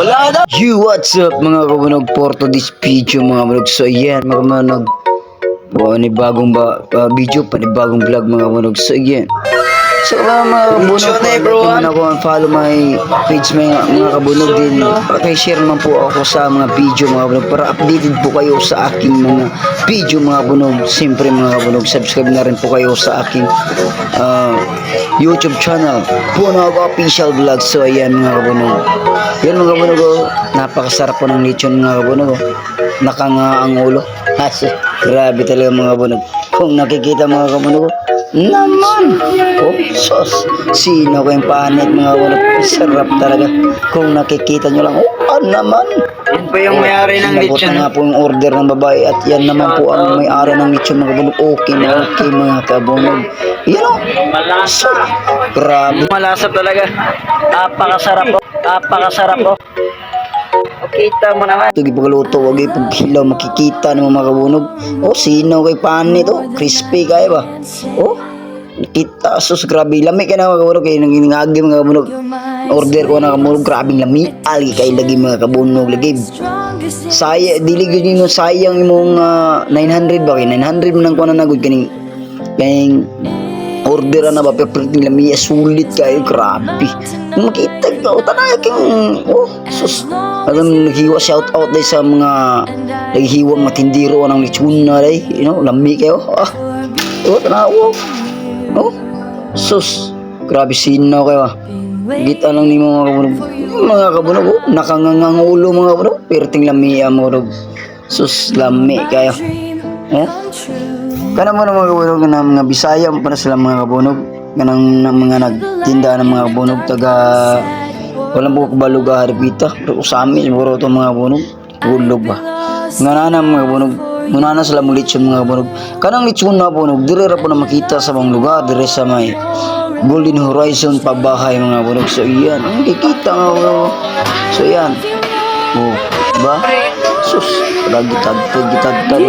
Wala na. You, what's up mga kabunog for to this video mga kabunog. So yan mga kabunog. Panibagong ba, uh, video, panibagong vlog mga kabunog. So yan. So mga mga kabunog, kung everyone. naman ako ang follow my page mga, mga kabunog din. Pakishare naman po ako sa mga video mga kabunog para updated po kayo sa aking mga video mga kabunog. Siyempre mga kabunog, subscribe na rin po kayo sa aking ah, YouTube channel. Puno ako official vlog. So ayan mga kabunog. Yan mga kabunog, oh. napakasarap po ng lechon mga kabunog. oh. Nakanga ang ulo. Has, grabe talaga mga kabunog. Kung nakikita mga kabunog, oh, naman. Oh, sos. Sino ko yung panit mga kabunog. Sarap talaga. Kung nakikita nyo lang, oh, ah, naman. Yan pa yung may-ari ng Inabot lechon. na nga po yung order ng babae at yan naman po ang may-ari ng lechon mga kabunog. Okay na okay mga kabunog. Yan o. Malasa. Grabe. Malasa talaga. Napakasarap po. Napakasarap po. Kita mo naman. Ito gipagaluto, wag yung paghilaw, makikita naman mga kabunog. Oh, sino kay panit, oh, crispy kaya ba? Oh, kita, sus, grabe, lami ka na mga kabunog, kaya nang iningagi mga kabunog. Order ko na kabunog, grabe lami, ali kay lagi mga kabunog, lagi. Saya, dili gyud nyo sayang imong ah, 900 ba kay 900 man ang kuha na nagod kaning kaning order na ba pero ting lami sulit kayo grabe makita ka o tanay king oh sus alam naghiwa shout out dai sa mga naghiwa mga tindiro ng lechuna dai you know lami kayo ah oh tanaw oh sus grabe sino kayo ah Gita lang ni mga kabunog. Mga kabunog, oh, nakangangang ulo mga kabunog. Pero ting lami ah, mga kabunog. Sus, lami kayo. Eh? Kana mo na mga kabunog na mga Bisaya mo para sila mga kabunog. Kanang na, mga nagtinda ng mga kabunog taga walang buka baluga haripita. Pero sa amin siguro to mga kabunog. Tulog ba? Nga na na mga kabunog. Muna na sila mulit yung mga kabunog. Kanang litsyon na kabunog. Dire ra po na makita sa mga lugar. Dire sa may Golden Horizon pabahay mga kabunog. So yan. Ang kikita nga kabunog. So yan. Oh, diba? Sus, gitad, gitad, gitad.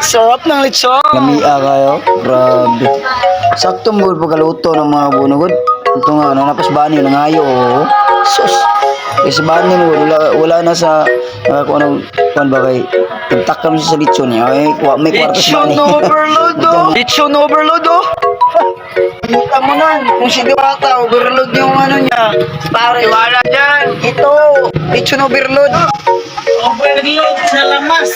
Sarap ng lechon. Lamia kayo. Grabe. Saktong bul pagkaluto ng mga bunugod. Ito nga, ano, napas bani, nangayo. Oh. Sus. Kasi bani mo, wala, wala na sa, uh, kung anong, kung ba kay, nagtakam siya sa lechon niya. Ay, kuha, may kwartos Lechon bani. overload oh. Lechon overload oh. Kita mo nun, kung si Diwata, overload yung ano niya. Pare, wala dyan. Ito, lechon overload. Overload sa lamas.